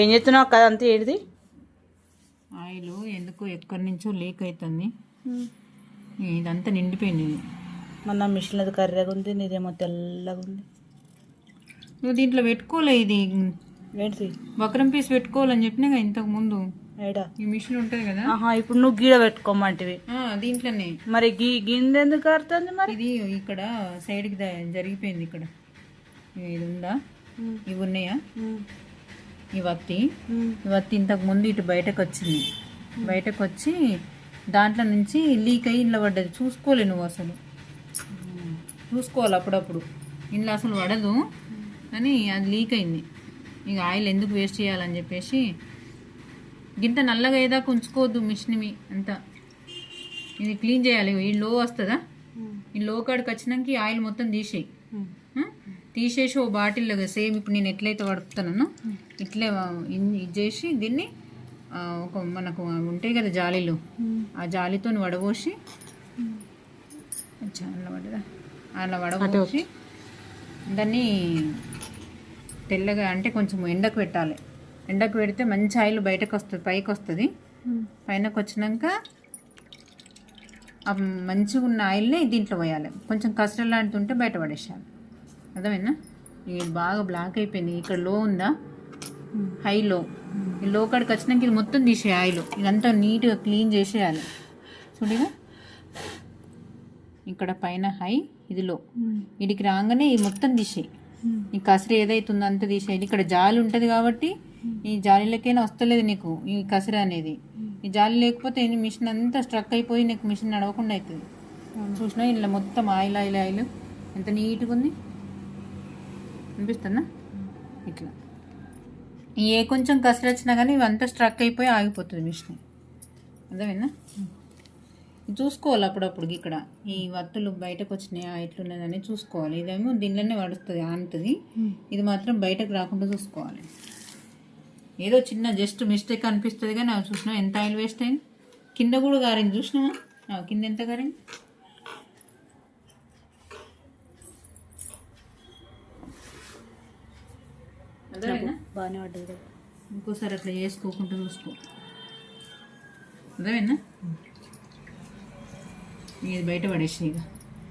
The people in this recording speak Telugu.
ఏం చేస్తున్నావు అక్క అంతా ఏడిది ఆయిల్ ఎందుకో ఎక్కడి నుంచో లీక్ అవుతుంది. ఇదంతా నిండిపోయింది. మన మిషన్ అది కర్రెగా ఉంది నీదేమో తెల్లగా ఉంది. నువ్వు దీంట్లో పెట్టుకోలే ఇది. ఏంటిది? బక్రం పీస్ పెట్టుకోవాలని చెప్పినా కదా ఇంతకు ముందు. ఏడా? ఈ మిషన్ ఉంటుంది కదా. ఆహా ఇప్పుడు నువ్వు గీడ పెట్టుకోమంటివి. దీంట్లోనే. మరి గీ గిందె ఎందుకు మరి? ఇది ఇక్కడ సైడ్కి జరిగిపోయింది ఇక్కడ. ఇది ఉందా? ఇవి ఉన్నాయా? ఈ వత్తి. ఈ వత్తి ఇంతకు ముందు ఇటు బయటకు వచ్చింది. బయటకు వచ్చి దాంట్లో నుంచి లీక్ అయ్యి ఇంట్లో పడ్డది. చూసుకోలే నువ్వు అసలు. చూసుకోవాలి అప్పుడప్పుడు. ఇంట్లో అసలు పడదు. కానీ అది లీక్ అయింది. ఇక ఆయిల్ ఎందుకు వేస్ట్ చేయాలని చెప్పేసి గింత నల్లగా అయ్యేదాకా ఉంచుకోవద్దు మిషన్ని అంతా. ఇది క్లీన్ చేయాలి. ఈ లో వస్తుందా? ఈ లో కాడికి వచ్చినాక ఈ ఆయిల్ మొత్తం తీసేయి? తీసేసి ఓ బాటిల్లో సేమ్ ఇప్పుడు నేను ఎట్లయితే పడుతున్నానో ఇట్లే ఇది చేసి దీన్ని ఒక మనకు ఉంటాయి కదా జాలీలు ఆ జాలీతో వడబోసి అలా పడదా? అలా వడబోసి దాన్ని తెల్లగా అంటే కొంచెం ఎండకు పెట్టాలి. ఎండకు పెడితే మంచి ఆయిల్ బయటకు వస్తుంది పైకి వస్తుంది. పైనకు వచ్చినాక ఆ మంచిగా ఉన్న ఆయిల్ని దీంట్లో పోయాలి. కొంచెం కసర లాంటిది ఉంటే బయట పడేసాలి అర్థమైందా? ఇది బాగా బ్లాక్ అయిపోయింది. ఇక్కడ లో ఉందా? హై లో ఈ లో కాడికి వచ్చినాక ఇది మొత్తం తీసేయాలి ఆయిల్ ఇదంతా నీట్గా క్లీన్ చేసేయాలి. చూడగా ఇక్కడ పైన హై ఇది లో ఇడికి రాగానే ఇది మొత్తం తీసేయి. ఈ కసర ఏదైతుందో అంత తీసేయాలి ఇక్కడ జాలి ఉంటుంది కాబట్టి ఈ జాలీలకైనా వస్తలేదు నీకు ఈ కసర అనేది. ఈ జాలి లేకపోతే మిషన్ అంతా స్ట్రక్ అయిపోయి నీకు మిషన్ నడవకుండా అవుతుంది చూసినా ఇలా మొత్తం ఆయిల్ ఆయిల్ ఆయిల్ ఎంత నీట్గా ఉంది. అనిపిస్తుందా ఇట్లా ఏ కొంచెం కసర వచ్చినా కానీ ఇవంతా స్ట్రక్ అయిపోయి ఆగిపోతుంది మిషన్ అర్థమైందా? ఇది చూసుకోవాలి అప్పుడప్పుడు ఇక్కడ. ఈ వత్తులు బయటకు వచ్చినాయా ఎట్లున్నదని చూసుకోవాలి. ఇదేమో దీనిలోనే పడుతుంది ఆనుతుంది. ఇది మాత్రం బయటకు రాకుండా చూసుకోవాలి. ఏదో చిన్న జస్ట్ మిస్టేక్ అనిపిస్తుంది కానీ అవి చూసినా ఎంత ఆయిల్ వేస్ట్ అయింది? కింద కూడా గారింది చూసినావా? కింద ఎంత గారింది? బాగానే పడ్డది ఇంకోసారి అట్లా చేసుకోకుండా చూసుకో. అర్థమైందా? ఇది బయట పడేసి ఇక.